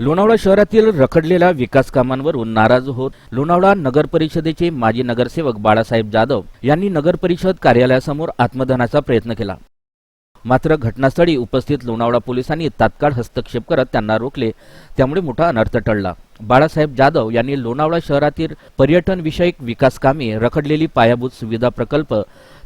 लोणावळा शहरातील रखडलेल्या विकास कामांवरून नाराज होत लोणावळा नगर परिषदेचे माजी नगरसेवक बाळासाहेब जाधव यांनी नगर परिषद कार्यालयासमोर आत्मदहनाचा प्रयत्न केला. मात्र घटनास्थळी उपस्थित लोणावळा पोलिसांनी तात्काळ हस्तक्षेप करत त्यांना रोखले. त्यामुळे मोठा अनर्थ टळला. बाळासाहेब जाधव यांनी लोणावळा शहरातील पर्यटन विषयक विकास कामे रखडलेली पायाभूत सुविधा प्रकल्प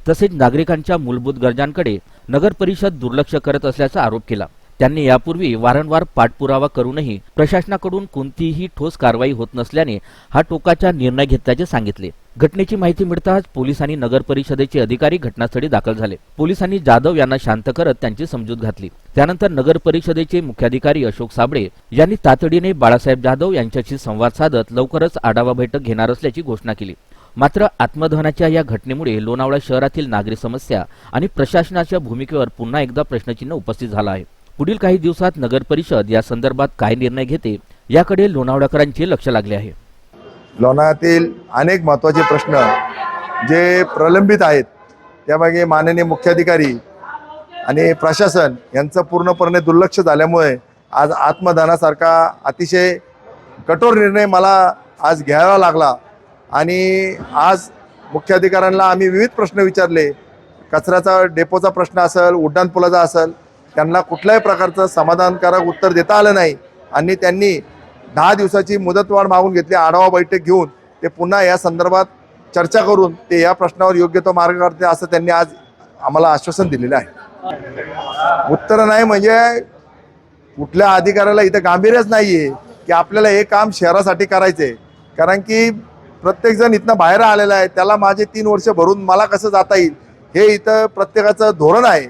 तसेच नागरिकांच्या मूलभूत गरजांकडे नगर परिषद दुर्लक्ष करत असल्याचा आरोप केला. त्यांनी यापूर्वी वारंवार पाठपुरावा करूनही प्रशासनाकडून कोणतीही ठोस कारवाई होत नसल्याने हा टोकाचा निर्णय घेतल्याचे सांगितले. घटनेची माहिती मिळताच पोलिसांनी नगर परिषदेचे अधिकारी घटनास्थळी दाखल झाले. पोलिसांनी जाधव यांना शांत करत त्यांची समजूत घातली. त्यानंतर नगर परिषदेचे मुख्याधिकारी अशोक साबळे यांनी तातडीने बाळासाहेब जाधव यांच्याशी संवाद साधत लवकरच आढावा बैठक घेणार असल्याची घोषणा केली. मात्र आत्मदहनाच्या या घटनेमुळे लोणावळा शहरातील नागरी समस्या आणि प्रशासनाच्या भूमिकेवर पुन्हा एकदा प्रश्नचिन्ह उपस्थित झाला आहे. पुढील काही दिवसात नगर परिषद या संदर्भात काय निर्णय घेते याकडे लोणावळ्याकरांचे लक्ष लागले आहे. लोणावळ्यातील अनेक महत्त्वाचे प्रश्न जे प्रलंबित आहेत त्यामागे माननीय मुख्याधिकारी आणि प्रशासन यांचं पूर्णपणे दुर्लक्ष झाल्यामुळे आज आत्मदानासारखा अतिशय कठोर निर्णय मला आज घ्यावा लागला. आणि आज मुख्याधिकाऱ्यांना आम्ही विविध प्रश्न विचारले. कचऱ्याचा डेपोचा प्रश्न असेल उड्डाणपुलाचा असेल त्यांना कुठल्याही प्रकारचं समाधानकारक उत्तर देता आलं नाही. आणि त्यांनी दहा दिवसाची मुदतवाढ मागून घेतली आढावा बैठक घेऊन ते पुन्हा या संदर्भात चर्चा करून ते या प्रश्नावर योग्य तो मार्ग काढते असं त्यांनी आज आम्हाला आश्वासन दिलेलं आहे. उत्तर नाही म्हणजे कुठल्या अधिकाऱ्याला इथं गांभीर्यच नाही आहे की आपल्याला हे काम शहरासाठी करायचं आहे कारण की प्रत्येकजण इथनं बाहेर आलेला आहे त्याला माझे तीन वर्ष भरून मला कसं जाता येईल हे इथं प्रत्येकाचं धोरण आहे.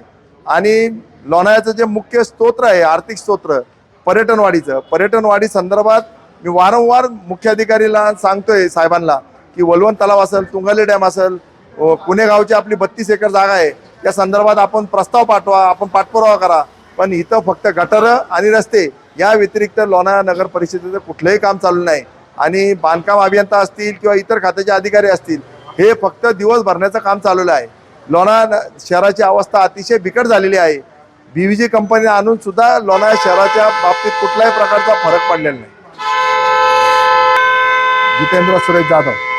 आणि लोणाळ्याचं जे मुख्य स्तोत्र आहे आर्थिक स्तोत्र पर्यटनवाढीचं पर्यटनवाढी संदर्भात मी वारंवार मुख्याधिकारीला सांगतोय साहेबांना की वलवण तलाव असेल तुंगाली डॅम असेल व गावची आपली बत्तीस एकर जागा आहे त्या संदर्भात आपण प्रस्ताव पाठवा आपण पाठपुरावा करा. पण इथं फक्त गटारं आणि रस्ते या व्यतिरिक्त लोणावळा नगर परिषदेचं कुठलंही काम चालू नाही. आणि बांधकाम अभियंता असतील किंवा इतर खात्याचे अधिकारी असतील हे फक्त दिवस भरण्याचं काम चालवलं आहे. लोणावळा शहराची अवस्था अतिशय बिकट झालेली आहे. बीव्हीजी कंपनी आणून सुद्धा लोणावळा शहराच्या बाबतीत कुठल्याही प्रकारचा फरक पडलेला नाही. जितेंद्र सुरेश जाधव.